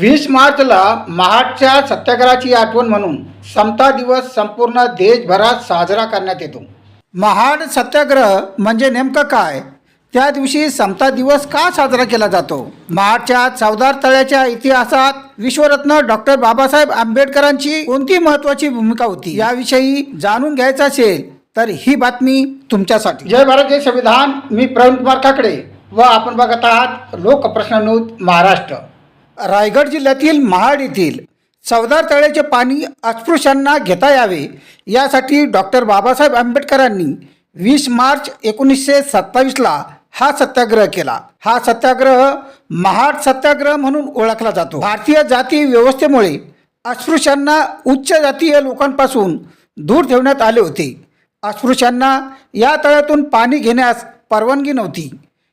वीस मार्चला महाडच्या सत्याग्रहाची आठवण म्हणून समता दिवस संपूर्ण देशभरात साजरा करण्यात येतो. महाड सत्याग्रह म्हणजे नेमकं काय? त्या दिवशी समता दिवस का साजरा केला जातो? महाडच्या चौदार तळ्याच्या इतिहासात विश्वरत्न डॉक्टर बाबासाहेब आंबेडकरांची कोणती महत्वाची भूमिका होती? याविषयी जाणून घ्यायचं असेल तर ही बातमी तुमच्यासाठी. जय भारत जय संविधान. मी प्रवीण कुमार काकडे व आपण बघत आहात लोकप्रश्न न्यूज महाराष्ट्र. रायगड जिल्ह्यातील महाड येथील चवदार तळ्याचे पाणी अस्पृश्यांना घेता यावे यासाठी डॉक्टर बाबासाहेब आंबेडकरांनी वीस मार्च एकोणीसशे सत्तावीसला हा सत्याग्रह केला. हा सत्याग्रह महाड सत्याग्रह म्हणून ओळखला जातो. भारतीय जाती व्यवस्थेमुळे अस्पृश्यांना उच्च जातीय लोकांपासून दूर ठेवण्यात आले होते. अस्पृश्यांना या तळ्यातून पाणी घेण्यास परवानगी नव्हती.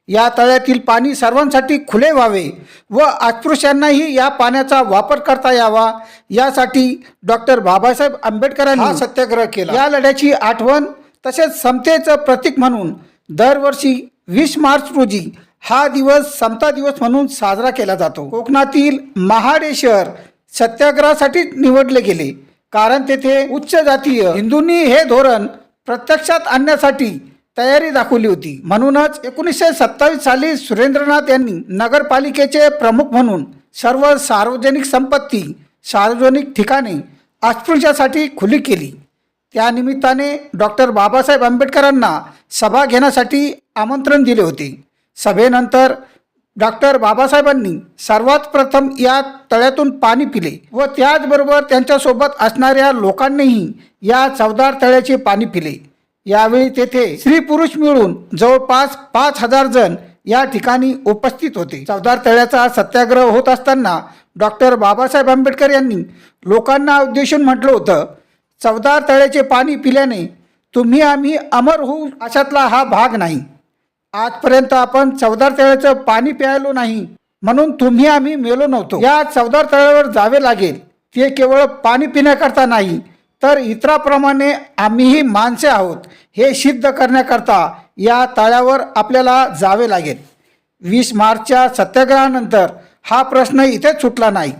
या तळ्यातील पाणी सर्वांसाठी खुले व्हावे व अस्पृश्यांनाही या पाण्याचा वापर करता यावा. यासाठी डॉक्टर बाबासाहेब आंबेडकरांनी हा सत्याग्रह केला. या लढ्याची आठवण तसेच समतेचं प्रतीक म्हणून दरवर्षी वीस मार्च रोजी हा दिवस समता दिवस म्हणून साजरा केला जातो. कोकणातील महाड शहर सत्याग्रहासाठी निवडले गेले. कारण तेथे उच्च जातीय हिंदूंनी हे धोरण प्रत्यक्षात आणण्यासाठी तयारी दाखवली होती. म्हणूनच एकोणीसशे सत्तावीस साली सुरेंद्रनाथ यांनी नगरपालिकेचे प्रमुख म्हणून सर्व सार्वजनिक संपत्ती सार्वजनिक ठिकाणे अस्पृश्यासाठी खुली केली. त्यानिमित्ताने डॉक्टर बाबासाहेब आंबेडकरांना सभा घेण्यासाठी आमंत्रण दिले होते. सभेनंतर डॉक्टर बाबासाहेबांनी सर्वात प्रथम या तळ्यातून पाणी पिले व त्याचबरोबर त्यांच्यासोबत असणाऱ्या लोकांनीही या चवदार तळ्याचे पाणी पिले. यावेळी तेथे स्त्री पुरुष मिळून जवळपास पाच हजार जण या ठिकाणी उपस्थित होते. चवदार तळ्याचा सत्याग्रह होत असताना डॉक्टर बाबासाहेब आंबेडकर यांनी लोकांना उद्देशून म्हटलं होतं चवदार तळ्याचे पाणी पिल्याने तुम्ही आम्ही अमर होऊ अशातला हा भाग नाही. आजपर्यंत आपण चवदार तळ्याचं पाणी प्यायलो नाही म्हणून तुम्ही आम्ही मेलो नव्हतो. या चवदार तळ्यावर जावे लागेल. ते केवळ पाणी पिण्याकरता नाही तर इतराप्रमाणे आम्हीही माणसे आहोत हे सिद्ध करण्याकरता या तळ्यावर आपल्याला जावे लागेल. वीस मार्चच्या सत्याग्रहानंतर हा प्रश्न इथेच सुटला नाही.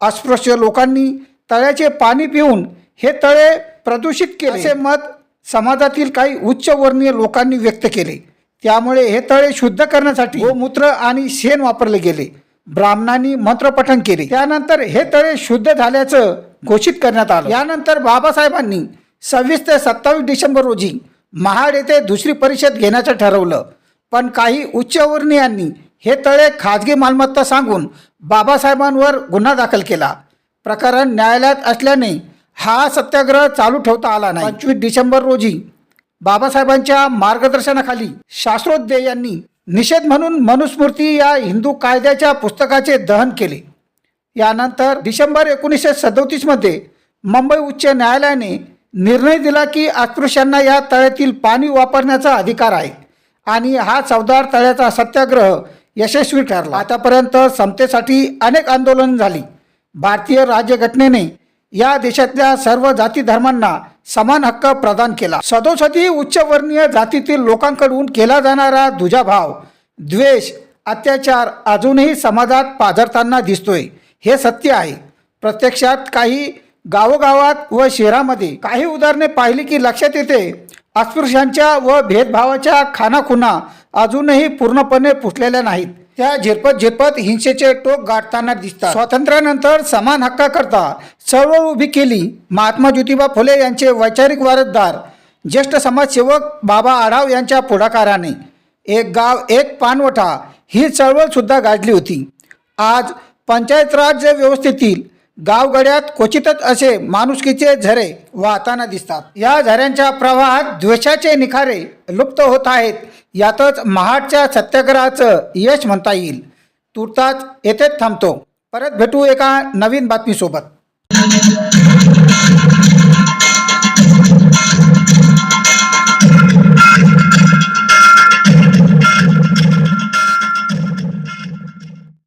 अस्पृश्य लोकांनी तळ्याचे पाणी पिऊन हे तळे प्रदूषित केले. असे मत समाजातील काही उच्चवर्णीय लोकांनी व्यक्त केले. त्यामुळे हे तळे शुद्ध करण्यासाठी गोमूत्र आणि शेण वापरले गेले. ब्राह्मणांनी मंत्रपठण केले. त्यानंतर हे तळे शुद्ध झाल्याचं घोषित करण्यात आलं. यानंतर बाबासाहेबांनी सव्वीस ते सत्तावीस डिसेंबर रोजी महाड येथे दुसरी परिषद घेण्याचं ठरवलं. पण काही उच्चवर्णीयांनी हे तळे खाजगी मालमत्ता सांगून बाबासाहेबांवर गुन्हा दाखल केला. प्रकरण न्यायालयात असल्याने हा सत्याग्रह चालू ठेवता आला नाही. पंचवीस डिसेंबर रोजी बाबासाहेबांच्या मार्गदर्शनाखाली शास्त्रोदय यांनी निषेध म्हणून मनुस्मृती या हिंदू कायद्याच्या पुस्तकाचे दहन केले. यानंतर डिसेंबर एकोणीसशे सदोतीसमध्ये मुंबई उच्च न्यायालयाने निर्णय दिला की अस्पृश्यांना या तळ्यातील पाणी वापरण्याचा अधिकार आहे आणि हा चवदार तळ्याचा सत्याग्रह यशस्वी ठरला. आतापर्यंत समतेसाठी अनेक आंदोलन झाली. भारतीय राज्यघटनेने या देशातल्या सर्व जाती धर्मांना समान हक्क प्रदान केला. सदोसदी उच्चवर्णीय जातीतील लोकांकडून केला जाणारा दुजाभाव द्वेष अत्याचार अजूनही समाजात पाझरताना दिसतोय. हे सत्य आहे. प्रत्यक्षात काही गावोगावात व शहरामध्ये काही उदाहरणे पाहिली की लक्षात येते अस्पृश्यांच्या व भेदभावाच्या खानाखुना अजूनही पूर्णपणे पुसलेल्या नाहीत. त्या झिरपत झिरपत हिंसेचे टोक गाठताना दिसतात. स्वातंत्र्यानंतर समान हक्काकरता चळवळ उभी केली महात्मा ज्योतिबा फुले यांचे वैचारिक वारसदार ज्येष्ठ समाजसेवक बाबा आढाव यांच्या पुढाकाराने. एक गाव एक पानवठा ही चळवळसुद्धा गाजली होती. आज पंचायत राज व्यवस्थेतील गावगड्यात क्वचितच असे माणुसकीचे झरे वाहताना दिसतात. या झऱ्यांच्या प्रवाहात द्वेषाचे निखारे लुप्त होत आहेत यातच महाडच्या सत्याग्रहाचं यश म्हणता येईल. तुर्ताच येथेच थांबतो. परत भेटू एका नवीन बातमीसोबत.